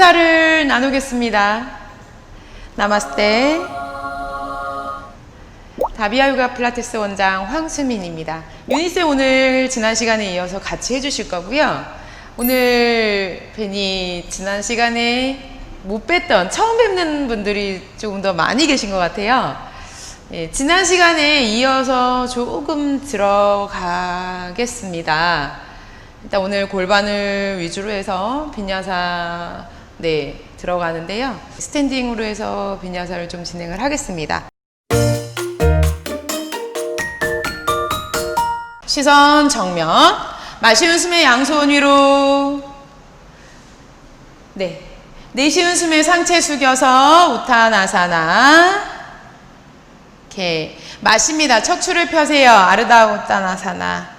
인사를 나누겠습니다. 나마스테. 다비아 요가 필라테스 원장 황수민입니다. 유니스 오늘 지난 시간에 이어서 같이 해주실 거고요. 오늘 뵈니 지난 시간에 못 뵀던 처음 뵙는 분들이 조금 더 많이 계신 것 같아요. 예, 지난 시간에 이어서 조금 들어가겠습니다. 일단 오늘 골반을 위주로 해서 빈야사 네 들어가는데요. 스탠딩으로 해서 빈야사를 좀 진행을 하겠습니다. 시선 정면. 마시은 숨에 양손 위로. 네. 내쉬은 숨에 상체 숙여서 우타나사나. 이렇게 마십니다. 척추를 펴세요. 아르다 우타나사나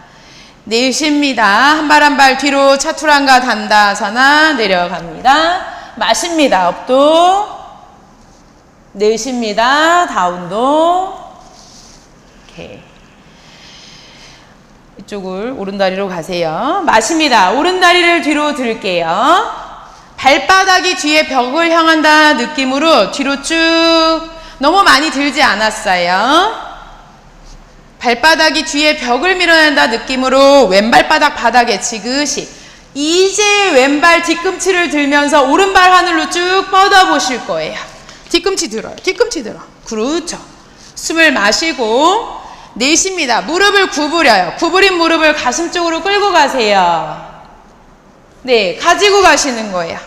내쉽니다 한 발 한 발 뒤로 차투란가 단다사나 내려갑니다 마십니다 업도 내쉽니다 다운도 이쪽을 오른다리로 가세요. 마십니다. 오른다리를 뒤로 들게요. 발바닥이 뒤에 벽을 향한다 느낌으로 뒤로 쭉 너무 많이 들지 않았어요. 발바닥이 뒤에 벽을 밀어낸다 느낌으로 왼발바닥 바닥에 지그시 이제 왼발 뒤꿈치를 들면서 오른발 하늘로 쭉 뻗어 보실 거예요. 뒤꿈치 들어요. 뒤꿈치 들어. 그렇죠. 숨을 마시고 내쉽니다. 무릎을 구부려요. 구부린 무릎을 가슴 쪽으로 끌고 가세요. 네, 가지고 가시는 거예요.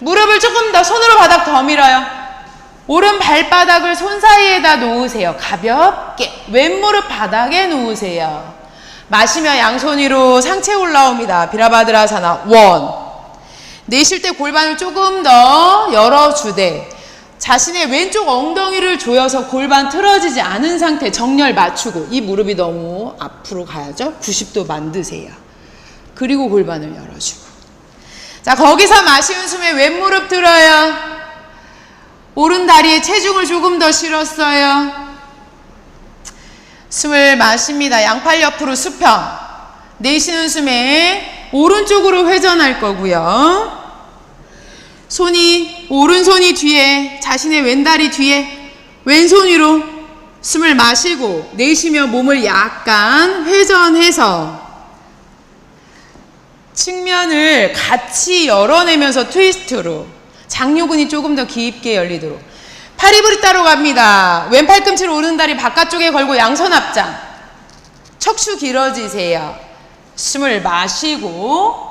무릎을 조금 더 손으로 바닥 더 밀어요. 오른 발바닥을 손 사이에다 놓으세요. 가볍게. 왼무릎 바닥에 놓으세요. 마시며 양손 위로 상체 올라옵니다. 비라바드라사나 원. 내쉴 때 골반을 조금 더 열어주되 자신의 왼쪽 엉덩이를 조여서 골반 틀어지지 않은 상태 정렬 맞추고 이 무릎이 너무 앞으로 가야죠. 90도 만드세요. 그리고 골반을 열어주고. 자, 거기서 마시는 숨에 왼무릎 들어요. 오른 다리에 체중을 조금 더 실었어요. 숨을 마십니다. 양팔 옆으로 수평. 내쉬는 숨에 오른쪽으로 회전할 거고요. 손이 오른손이 뒤에 자신의 왼다리 뒤에 왼손 위로 숨을 마시고 내쉬며 몸을 약간 회전해서 측면을 같이 열어내면서 트위스트로 장요근이 조금 더 깊게 열리도록 파리브리 따로 갑니다. 왼팔 꿈치를 오른다리 바깥쪽에 걸고 양손 앞장 척추 길어지세요. 숨을 마시고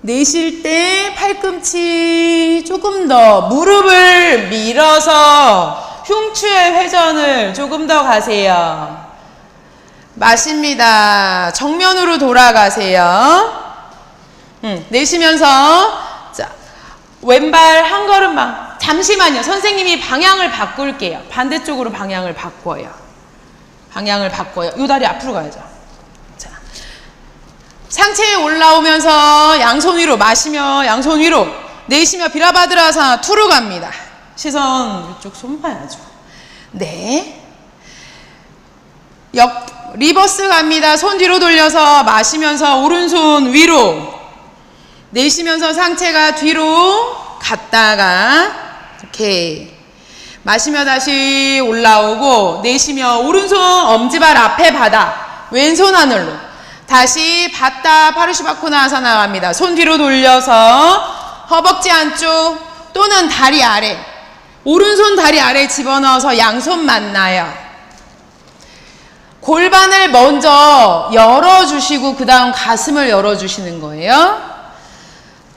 내쉴 때 팔꿈치 조금 더 무릎을 밀어서 흉추의 회전을 조금 더 가세요. 마십니다. 정면으로 돌아가세요. 음, 내쉬면서 자 왼발 한 걸음만 잠시만요. 선생님이 방향을 바꿀게요. 반대쪽으로 방향을 바꿔요. 방향을 바꿔요. 요 다리 앞으로 가야죠. 상체에 올라오면서 양손 위로 마시며 양손 위로 내쉬며 비라바드라사 투로 갑니다. 시선 이쪽 손 봐야죠. 네. 역 리버스 갑니다. 손 뒤로 돌려서 마시면서 오른손 위로 내쉬면서 상체가 뒤로 갔다가 이렇게 마시며 다시 올라오고 내쉬며 오른손 엄지발 앞에 바닥 왼손 하늘로 다시 받다 파르시바코나 아사 나 갑니다. 손 뒤로 돌려서 허벅지 안쪽 또는 다리 아래 오른손 다리 아래 집어넣어서 양손 만나요. 골반을 먼저 열어주시고 그 다음 가슴을 열어주시는 거예요.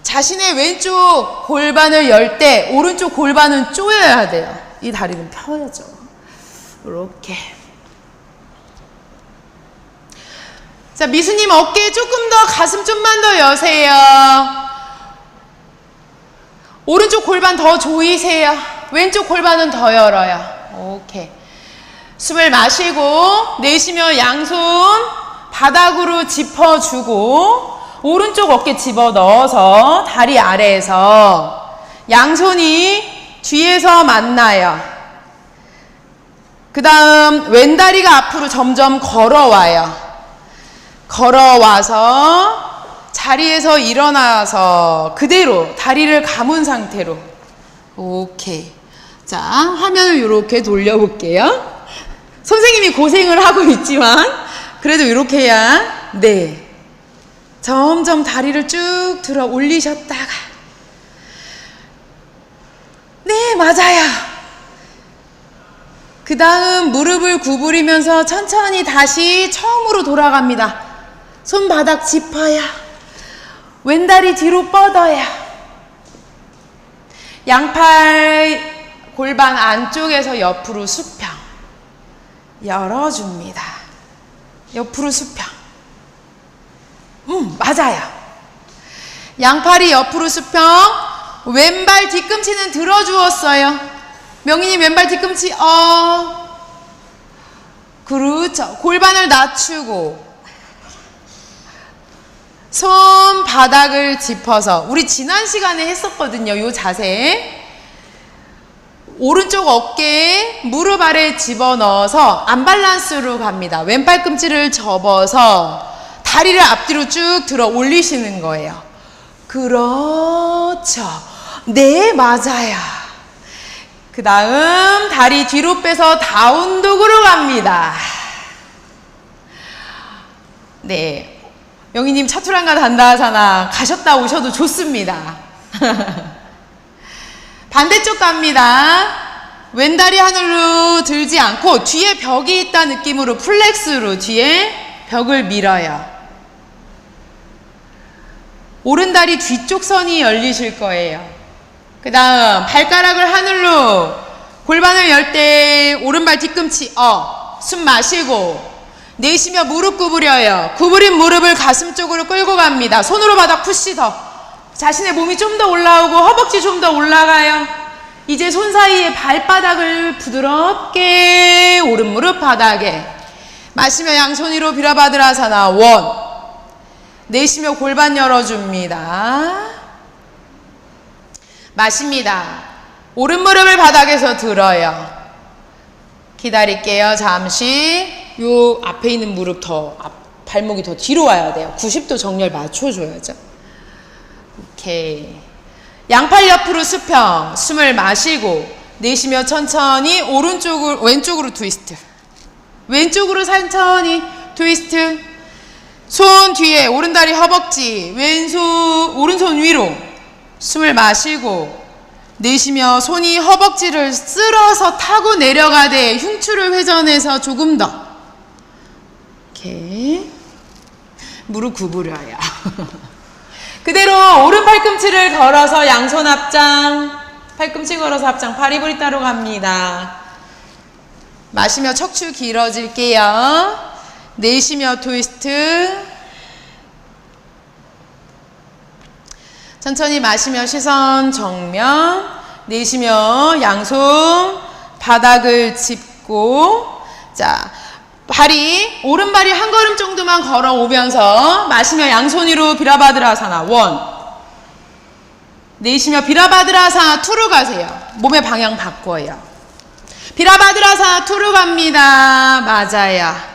자신의 왼쪽 골반을 열 때 오른쪽 골반은 조여야 돼요. 이 다리는 펴야죠. 이렇게. 자, 미수님 어깨 조금 더 가슴 좀만 더 여세요. 오른쪽 골반 더 조이세요. 왼쪽 골반은 더 열어요. 오케이. 숨을 마시고 내쉬며 양손 바닥으로 짚어주고 오른쪽 어깨 집어 넣어서 다리 아래에서 양손이 뒤에서 만나요. 그 다음 왼다리가 앞으로 점점 걸어와요. 걸어와서 자리에서 일어나서 그대로 다리를 감은 상태로. 오케이. 자, 화면을 이렇게 돌려볼게요. 선생님이 고생을 하고 있지만, 그래도 이렇게 해야, 네. 점점 다리를 쭉 들어 올리셨다가, 네, 맞아요. 그 다음 무릎을 구부리면서 천천히 다시 처음으로 돌아갑니다. 손바닥 짚어야. 왼다리 뒤로 뻗어야. 양팔 골반 안쪽에서 옆으로 수평. 열어줍니다. 옆으로 수평. 음, 맞아요. 양팔이 옆으로 수평. 왼발 뒤꿈치는 들어주었어요. 명희님 왼발 뒤꿈치, 어. 그렇죠. 골반을 낮추고. 손 바닥을 짚어서. 우리 지난 시간에 했었거든요. 요 자세. 오른쪽 어깨에 무릎 아래 집어넣어서 안발란스로 갑니다. 왼발 꿈치를 접어서 다리를 앞뒤로 쭉 들어 올리시는 거예요. 그렇죠. 네, 맞아요. 그 다음 다리 뒤로 빼서 다운독으로 갑니다. 네. 영희님 차투랑가 단다 하잖아. 가셨다 오셔도 좋습니다. 반대쪽 갑니다. 왼다리 하늘로 들지 않고 뒤에 벽이 있다 느낌으로 플렉스로 뒤에 벽을 밀어요. 오른다리 뒤쪽 선이 열리실 거예요. 그 다음 발가락을 하늘로 골반을 열 때 오른발 뒤꿈치 어, 숨 마시고 내쉬며 무릎 구부려요. 구부린 무릎을 가슴 쪽으로 끌고 갑니다. 손으로 바닥 푸시 더. 자신의 몸이 좀 더 올라오고 허벅지 좀 더 올라가요. 이제 손 사이에 발바닥을 부드럽게 오른 무릎 바닥에 마시며 양손 위로 비라바드라사나 원 내쉬며 골반 열어줍니다. 마십니다. 오른 무릎을 바닥에서 들어요. 기다릴게요. 잠시. 요 앞에 있는 무릎 더 앞, 발목이 더 뒤로 와야 돼요. 90도 정렬 맞춰줘야죠. 오케이. 양팔 옆으로 수평. 숨을 마시고 내쉬며 천천히 오른쪽을 왼쪽으로 트위스트. 왼쪽으로 천천히 트위스트. 손 뒤에 오른다리 허벅지 왼손 오른손 위로 숨을 마시고 내쉬며 손이 허벅지를 쓸어서 타고 내려가되 흉추를 회전해서 조금 더 이렇게 무릎 구부려요. 그대로 오른 팔꿈치를 걸어서 양손 앞장 팔꿈치 걸어서 앞장 파리브리 따로 갑니다. 마시며 척추 길어질게요. 내쉬며 트위스트. 천천히 마시며 시선 정면. 내쉬며 양손 바닥을 짚고. 자, 발이, 오른발이 한 걸음 정도만 걸어오면서 마시며 양손 위로 비라바드라사나 원. 내쉬며 비라바드라사나 투로 가세요. 몸의 방향 바꿔요. 비라바드라사나 투로 갑니다. 맞아요.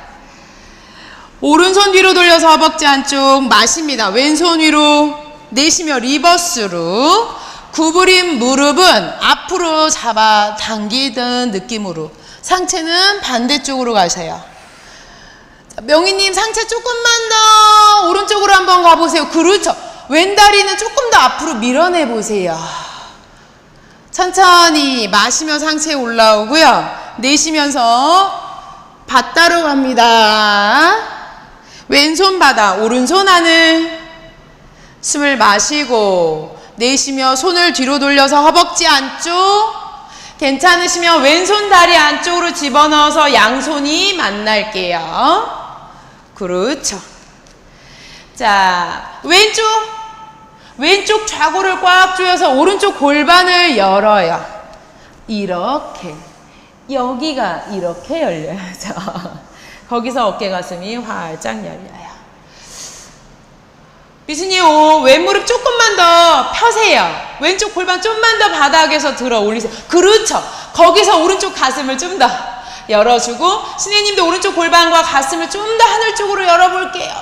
오른손 뒤로 돌려서 허벅지 안쪽 마십니다. 왼손 위로 내쉬며 리버스로 구부린 무릎은 앞으로 잡아 당기던 느낌으로 상체는 반대쪽으로 가세요. 자, 명희님 상체 조금만 더 오른쪽으로 한번 가보세요. 그렇죠. 왼다리는 조금 더 앞으로 밀어내 보세요. 천천히 마시며 상체 올라오고요. 내쉬면서 바다로 갑니다. 왼손 바다, 오른손 하늘. 숨을 마시고 내쉬며 손을 뒤로 돌려서 허벅지 안쪽. 괜찮으시면 왼손 다리 안쪽으로 집어넣어서 양손이 만날게요. 그렇죠. 자, 왼쪽. 왼쪽 좌골을 꽉 조여서 오른쪽 골반을 열어요. 이렇게. 여기가 이렇게 열려야죠. 거기서 어깨 가슴이 활짝 열려요. 미순이 오, 왼무릎 조금만 더 펴세요. 왼쪽 골반 좀만 더 바닥에서 들어 올리세요. 그렇죠. 거기서 오른쪽 가슴을 좀 더 열어주고 신혜님도 오른쪽 골반과 가슴을 좀 더 하늘 쪽으로 열어볼게요.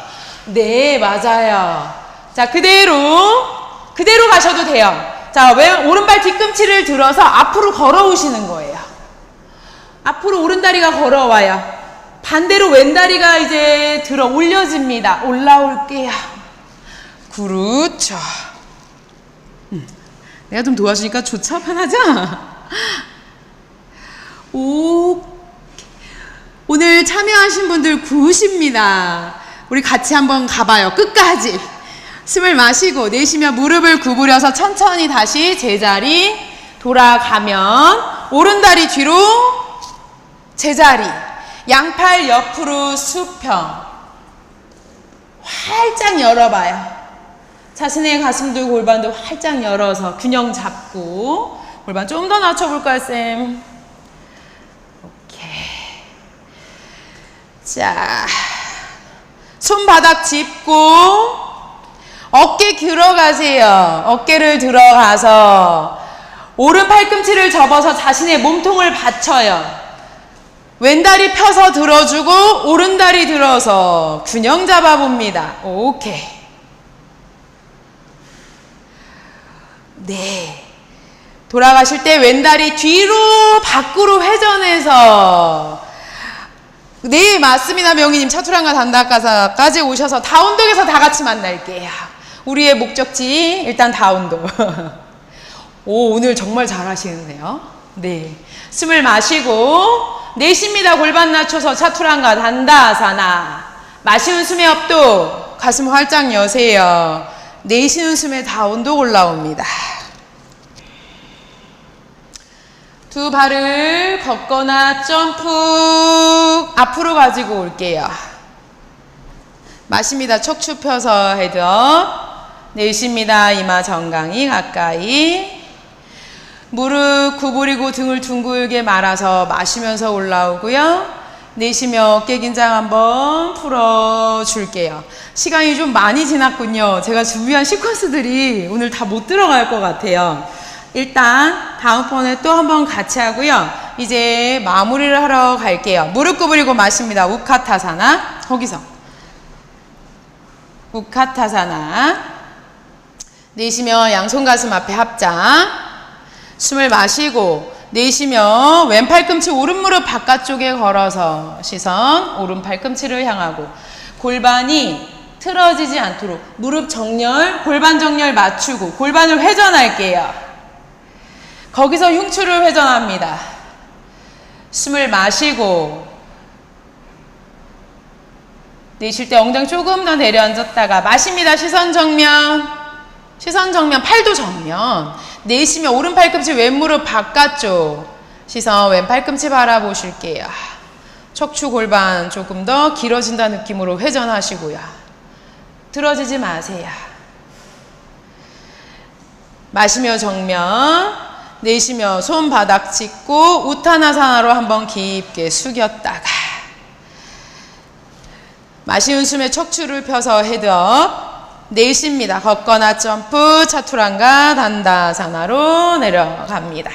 네, 맞아요. 자, 그대로, 그대로 가셔도 돼요. 자, 왼, 오른발 뒤꿈치를 들어서 앞으로 걸어오시는 거예요. 앞으로 오른다리가 걸어와요. 반대로 왼다리가 이제 들어 올려집니다. 올라올게요. 그렇죠. 음, 내가 좀 도와주니까 좋죠? 편하죠? 오, 오늘 참여하신 분들 굿입니다. 우리 같이 한번 가봐요. 끝까지. 숨을 마시고 내쉬며 무릎을 구부려서 천천히 다시 제자리 돌아가면 오른 다리 뒤로 제자리 양팔 옆으로 수평 활짝 열어봐요. 자신의 가슴도 골반도 활짝 열어서 균형 잡고 골반 좀 더 낮춰볼까요, 쌤? 오케이. 자, 손바닥 짚고 어깨 들어가세요. 어깨를 들어가서 오른 팔꿈치를 접어서 자신의 몸통을 받쳐요. 왼다리 펴서 들어주고 오른다리 들어서 균형 잡아봅니다. 오케이. 네. 돌아가실 때 왼다리 뒤로 밖으로 회전해서 네 맞습니다 명희님 차투랑과 단다가사까지 오셔서 다운독에서 다 같이 만날게요 우리의 목적지 일단 다운독 오 오늘 정말 잘하시는데요 네 숨을 마시고 내쉽니다 골반 낮춰서 차투랑과 단다사나 마시는 숨의 업도 가슴 활짝 여세요 내쉬는 숨에 다운독 올라옵니다 두 발을 걷거나 점프 앞으로 가지고 올게요. 마십니다. 척추 펴서 헤드업. 내쉽니다. 이마 정강이 가까이. 무릎 구부리고 등을 둥글게 말아서 마시면서 올라오고요. 내쉬며 어깨 긴장 한번 풀어줄게요. 시간이 좀 많이 지났군요. 제가 준비한 시퀀스들이 오늘 다 못 들어갈 것 같아요. 일단 다음번에 또 한번 같이 하고요. 이제 마무리를 하러 갈게요. 무릎 구부리고 마십니다. 우카타사나 거기서 우카타사나 내쉬며 양손 가슴 앞에 합장 숨을 마시고 내쉬며 왼 팔 꿈치 오른 무릎 바깥쪽에 걸어서 시선 오른 팔꿈치를 향하고 골반이 틀어지지 않도록 무릎 정렬 골반 정렬 맞추고 골반을 회전할게요. 거기서 흉추를 회전합니다. 숨을 마시고 내쉴 때 엉덩이 조금 더 내려앉았다가 마십니다. 시선 정면. 시선 정면, 팔도 정면. 내쉬면 오른 팔꿈치 왼무릎 바깥쪽. 시선 왼 팔꿈치 바라보실게요. 척추 골반 조금 더 길어진다 느낌으로 회전하시고요. 들어지지 마세요. 마시며 정면. 내쉬며 손바닥 짚고 우타나사나로 한번 깊게 숙였다가 마시는 숨에 척추를 펴서 헤드업 내쉽니다. 걷거나 점프 차투랑가 단다 사나로 내려갑니다.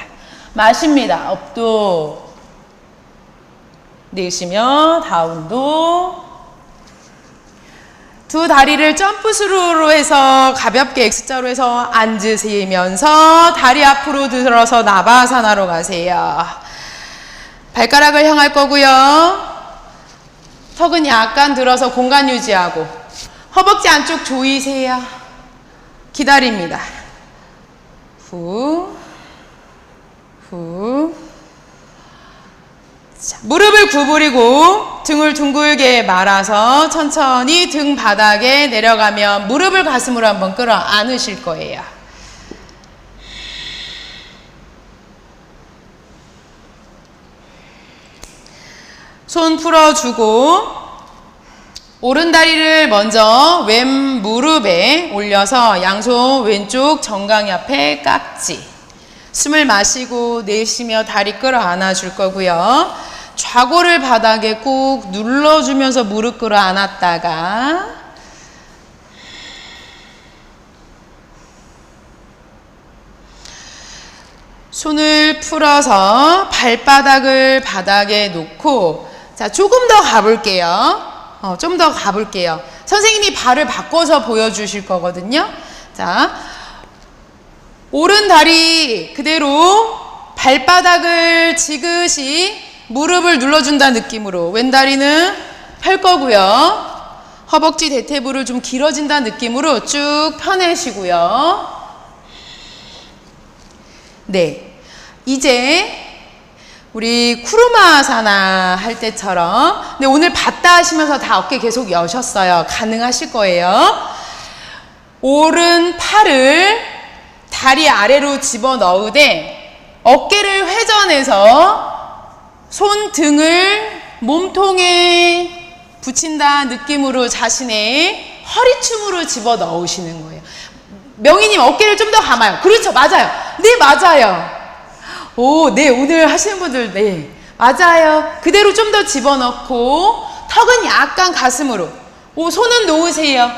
마십니다. 업도 내쉬며 다운도 두 다리를 점프 스루로 해서 가볍게 X자로 해서 앉으시면서 다리 앞으로 들어서 나바사나로 가세요. 발가락을 향할 거고요. 턱은 약간 들어서 공간 유지하고 허벅지 안쪽 조이세요. 기다립니다. 후, 후. 자, 무릎을 구부리고 등을 둥글게 말아서 천천히 등 바닥에 내려가면 무릎을 가슴으로 한번 끌어 안으실 거예요. 손 풀어주고 오른 다리를 먼저 왼 무릎에 올려서 양손 왼쪽 정강이 앞에 깍지 숨을 마시고 내쉬며 다리 끌어 안아 줄 거고요. 좌골을 바닥에 꾹 눌러주면서 무릎 끌어 안았다가 손을 풀어서 발바닥을 바닥에 놓고 자 조금 더 가볼게요. 어, 좀 더 가볼게요. 선생님이 발을 바꿔서 보여주실 거거든요. 자, 오른 다리 그대로 발바닥을 지그시 무릎을 눌러준다는 느낌으로 왼 다리는 펼 거고요. 허벅지 대퇴부를 좀 길어진다는 느낌으로 쭉 펴내시고요. 네. 이제 우리 쿠르마사나 할 때처럼 근데 오늘 봤다 하시면서 다 어깨 계속 여셨어요. 가능하실 거예요. 오른 팔을 다리 아래로 집어 넣으되 어깨를 회전해서 손 등을 몸통에 붙인다 느낌으로 자신의 허리춤으로 집어 넣으시는 거예요. 명희님 어깨를 좀 더 감아요. 그렇죠. 맞아요. 네, 맞아요. 오, 네. 오늘 하시는 분들, 네. 맞아요. 그대로 좀 더 집어넣고, 턱은 약간 가슴으로. 오, 손은 놓으세요.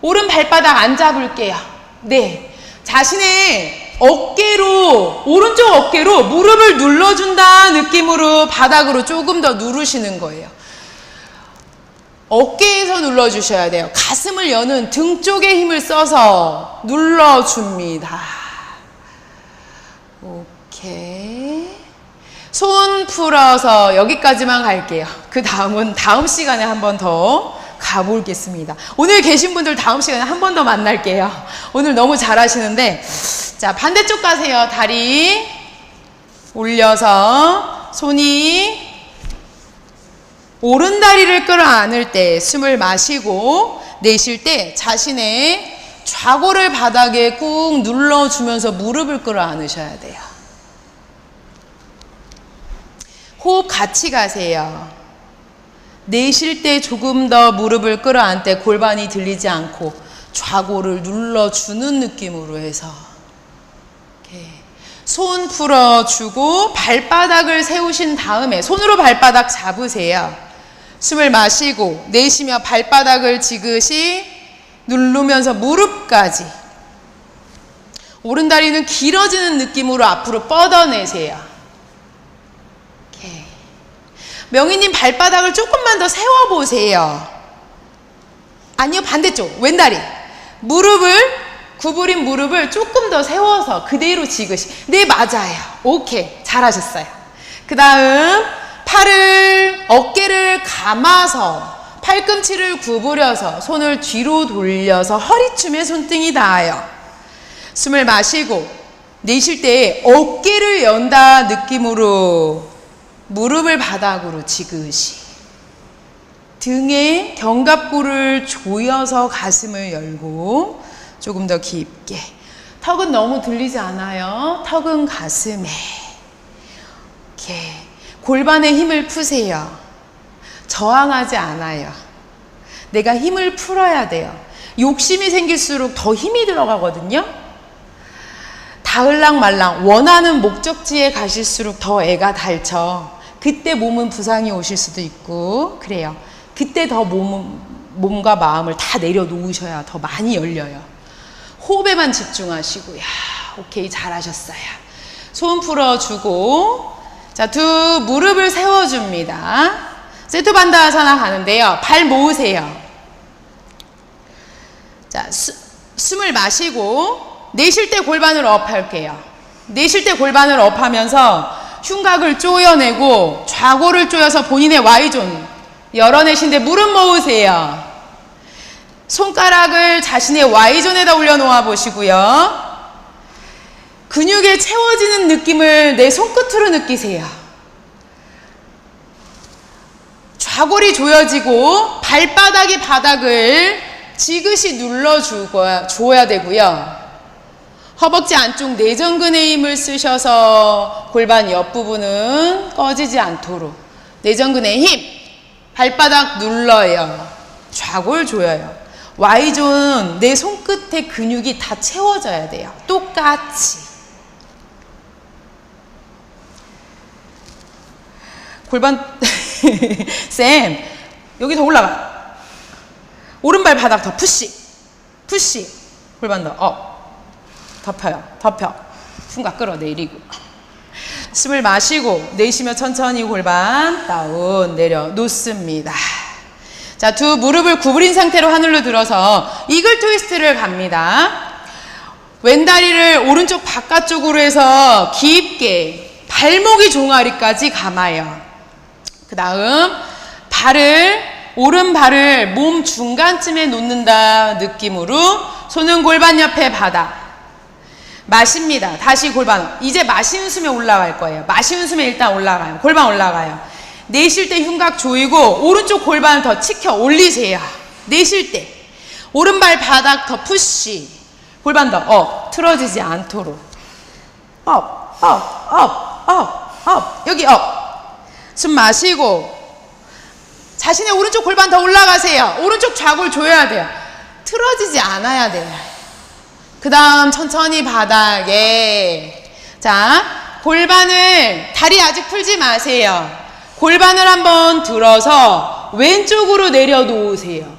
오른 발바닥 안 잡을게요. 네. 자신의 어깨로, 오른쪽 어깨로 무릎을 눌러준다 느낌으로 바닥으로 조금 더 누르시는 거예요. 어깨에서 눌러주셔야 돼요. 가슴을 여는 등 쪽에 힘을 써서 눌러줍니다. 오케이. 손 풀어서 여기까지만 갈게요. 그 다음은 다음 시간에 한 번 더 가보겠습니다. 오늘 계신 분들 다음 시간에 한 번 더 만날게요. 오늘 너무 잘하시는데, 자, 반대쪽 가세요. 다리 올려서 손이 오른 다리를 끌어안을 때 숨을 마시고 내쉴 때 자신의 좌골을 바닥에 꾹 눌러주면서 무릎을 끌어안으셔야 돼요. 호흡 같이 가세요. 내쉴 때 조금 더 무릎을 끌어안 때 골반이 들리지 않고 좌골을 눌러주는 느낌으로 해서 손 풀어주고 발바닥을 세우신 다음에 손으로 발바닥 잡으세요. 숨을 마시고 내쉬며 발바닥을 지그시 누르면서 무릎까지 오른 다리는 길어지는 느낌으로 앞으로 뻗어내세요. 오케이. 명희님 발바닥을 조금만 더 세워보세요. 아니요 반대쪽 왼다리 무릎을 구부린 무릎을 조금 더 세워서 그대로 지그시 네 맞아요. 오케이 잘하셨어요. 그 다음 팔을 어깨를 감아서 팔꿈치를 구부려서 손을 뒤로 돌려서 허리춤에 손등이 닿아요. 숨을 마시고 내쉴 때 어깨를 연다 느낌으로 무릎을 바닥으로 지그시 등에 견갑골을 조여서 가슴을 열고 조금 더 깊게 턱은 너무 들리지 않아요. 턱은 가슴에 이렇게 골반에 힘을 푸세요. 저항하지 않아요. 내가 힘을 풀어야 돼요. 욕심이 생길수록 더 힘이 들어가거든요. 다을랑 말랑 원하는 목적지에 가실수록 더 애가 닳죠. 그때 몸은 부상이 오실 수도 있고 그래요. 그때 더 몸, 몸과 마음을 다 내려놓으셔야 더 많이 열려요. 호흡에만 집중하시고 야 오케이 잘하셨어요. 손 풀어주고 자, 두 무릎을 세워줍니다. 세트 반다하사나 가는데요. 발 모으세요. 자, 수, 숨을 마시고 내쉴 때 골반을 업 할게요. 내쉴 때 골반을 업 하면서 흉곽을 쪼여내고 좌골을 쪼여서 본인의 Y존 열어내신데 무릎 모으세요. 손가락을 자신의 Y존에다 올려놓아 보시고요. 근육에 채워지는 느낌을 내 손끝으로 느끼세요. 좌골이 조여지고 발바닥이 바닥을 지그시 눌러줘야 되고요. 허벅지 안쪽 내전근의 힘을 쓰셔서 골반 옆부분은 꺼지지 않도록 내전근의 힘 발바닥 눌러요. 좌골 조여요. Y존 내 손끝의 근육이 다 채워져야 돼요. 똑같이. 골반 쌤 여기 더 올라가 오른발 바닥 더 푸시 푸시 골반 더업 덮어요 덮여 흉곽 끌어내리고 숨을 마시고 내쉬며 천천히 골반 다운 내려 놓습니다 자, 두 무릎을 구부린 상태로 하늘로 들어서 이글 트위스트를 갑니다. 왼 다리를 오른쪽 바깥쪽으로 해서 깊게 발목이 종아리까지 감아요. 그 다음 발을 오른 발을 몸 중간쯤에 놓는다 느낌으로 손은 골반 옆에 바닥 마십니다. 다시 골반 이제 마시는 숨에 올라갈 거예요. 마시는 숨에 일단 올라가요. 골반 올라가요. 내쉴 때 흉곽 조이고 오른쪽 골반을 더 치켜 올리세요. 내쉴 때 오른발 바닥 더 푸시 골반 더 업 틀어지지 않도록 업 업 업 업 업 여기 업 숨 마시고 자신의 오른쪽 골반 더 올라가세요. 오른쪽 좌골 조여야 돼요. 틀어지지 않아야 돼요. 그 다음 천천히 바닥에 자 골반을 다리 아직 풀지 마세요. 골반을 한번 들어서 왼쪽으로 내려놓으세요.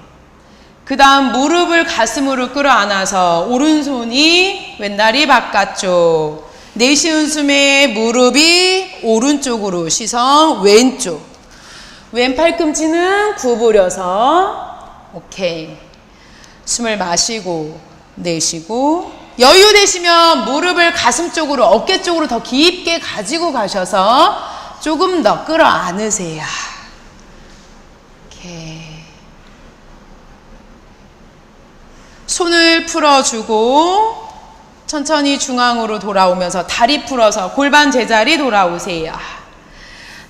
그 다음 무릎을 가슴으로 끌어안아서 오른손이 왼다리 바깥쪽 내쉬운 숨에 무릎이 오른쪽으로 시선 왼쪽 왼 팔꿈치는 구부려서 오케이 숨을 마시고 내쉬고 여유 되시면 무릎을 가슴 쪽으로 어깨 쪽으로 더 깊게 가지고 가셔서 조금 더 끌어안으세요. 손을 풀어주고 천천히 중앙으로 돌아오면서 다리 풀어서 골반 제자리 돌아오세요.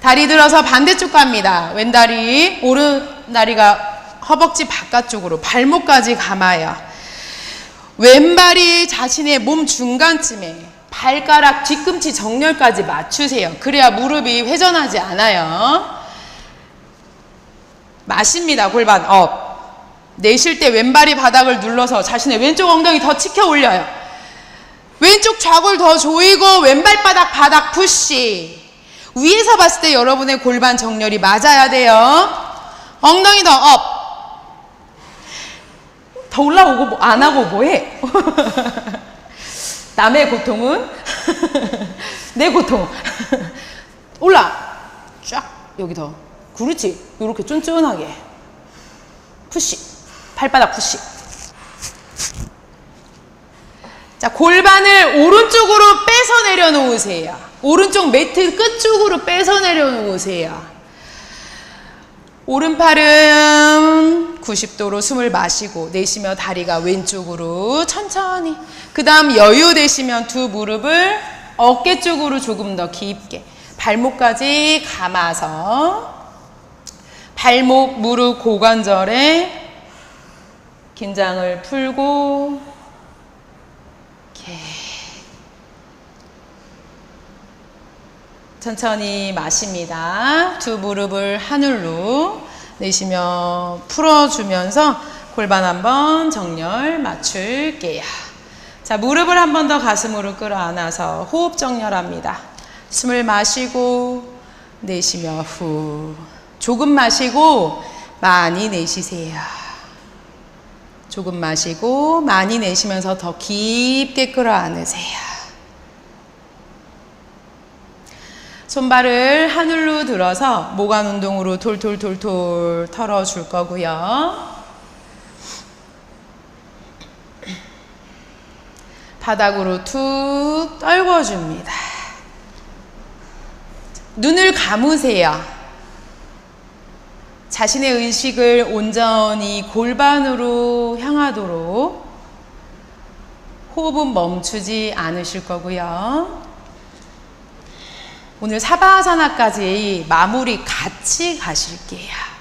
다리 들어서 반대쪽 갑니다. 왼다리, 오른 다리가 허벅지 바깥쪽으로 발목까지 감아요. 왼발이 자신의 몸 중간쯤에 발가락 뒤꿈치 정렬까지 맞추세요. 그래야 무릎이 회전하지 않아요. 마십니다. 골반 업. 내쉴 때 왼발이 바닥을 눌러서 자신의 왼쪽 엉덩이 더 치켜 올려요. 왼쪽 좌골 더 조이고 왼발 바닥 바닥 푸시. 위에서 봤을 때 여러분의 골반 정렬이 맞아야 돼요. 엉덩이 더 업. 더 올라오고 뭐- 안 하고 뭐해? 남의 고통은 내 고통. 올라. 쫙 여기 더. 그렇지. 이렇게 쫀쫀하게. 푸시. 발바닥 푸시. 자, 골반을 오른쪽으로 빼서 내려놓으세요. 오른쪽 매트 끝쪽으로 빼서 내려놓으세요. 오른팔은 90도로 숨을 마시고 내쉬며 다리가 왼쪽으로 천천히. 그 다음 여유 되시면 두 무릎을 어깨 쪽으로 조금 더 깊게 발목까지 감아서 발목, 무릎, 고관절에 긴장을 풀고 이렇 천천히 마십니다. 두 무릎을 하늘로 내쉬며 풀어주면서 골반 한번 정렬 맞출게요. 자, 무릎을 한 번 더 가슴으로 끌어안아서 호흡 정렬합니다. 숨을 마시고 내쉬며 후. 조금 마시고 많이 내쉬세요. 조금 마시고 많이 내쉬면서 더 깊게 끌어안으세요. 손발을 하늘로 들어서 모관 운동으로 돌돌돌돌 털어줄 거고요. 바닥으로 툭 떨궈줍니다. 눈을 감으세요. 자신의 의식을 온전히 골반으로 향하도록 호흡은 멈추지 않으실 거고요. 오늘 사바사나까지 마무리 같이 가실게요.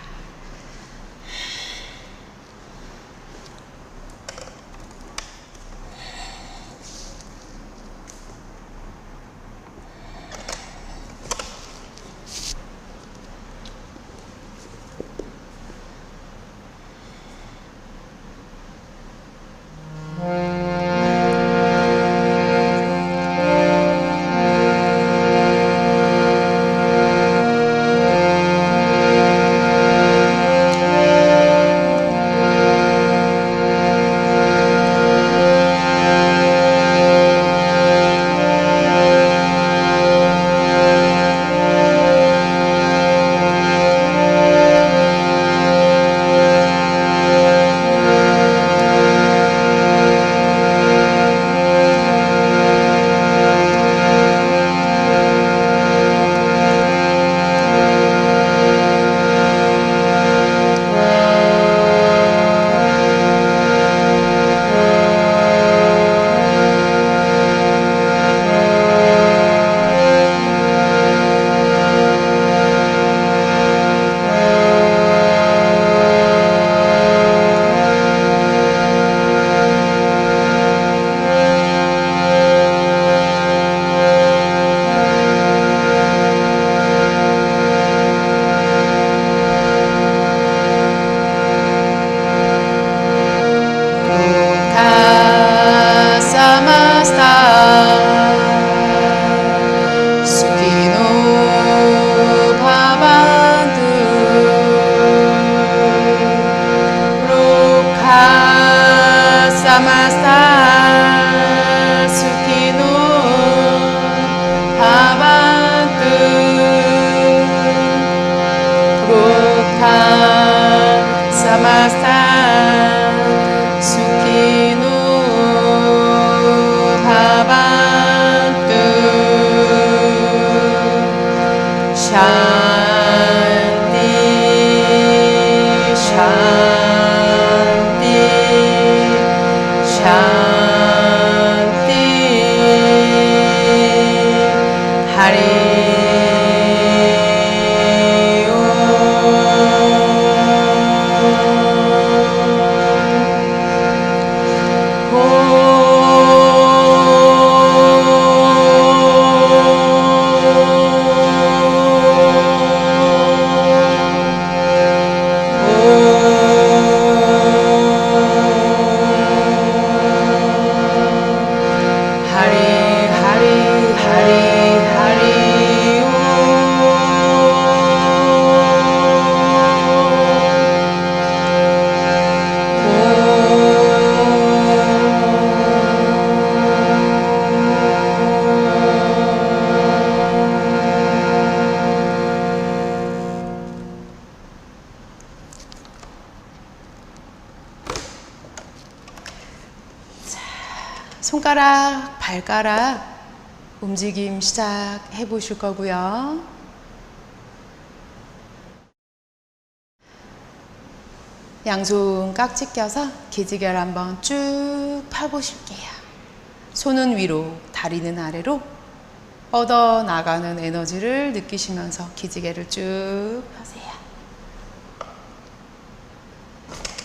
발가락 움직임 시작해 보실 거고요. 양손 깍지 껴서 기지개를 한번 쭉 펴보실게요. 손은 위로, 다리는 아래로 뻗어 나가는 에너지를 느끼시면서 기지개를 쭉 펴세요.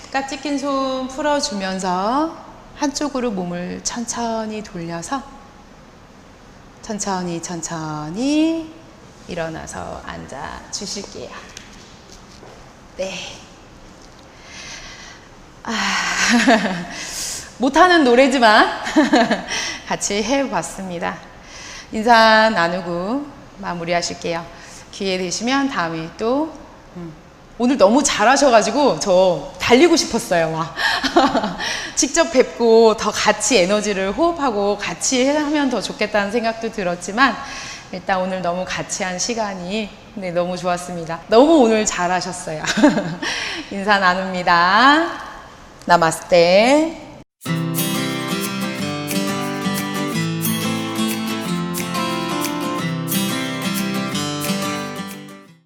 깍지 낀 손 풀어주면서 한쪽으로 몸을 천천히 돌려서 천천히 천천히 일어나서 앉아 주실게요. 네. 아, 못하는 노래지만 같이 해봤습니다. 인사 나누고 마무리하실게요. 기회 되시면 다음에 또 음, 오늘 너무 잘하셔가지고 저 달리고 싶었어요. 막 직접 뵙고 더 같이 에너지를 호흡하고 같이 하면 더 좋겠다는 생각도 들었지만 일단 오늘 너무 같이 한 시간이 네, 너무 좋았습니다. 너무 오늘 잘하셨어요. 인사 나눕니다. 나마스테.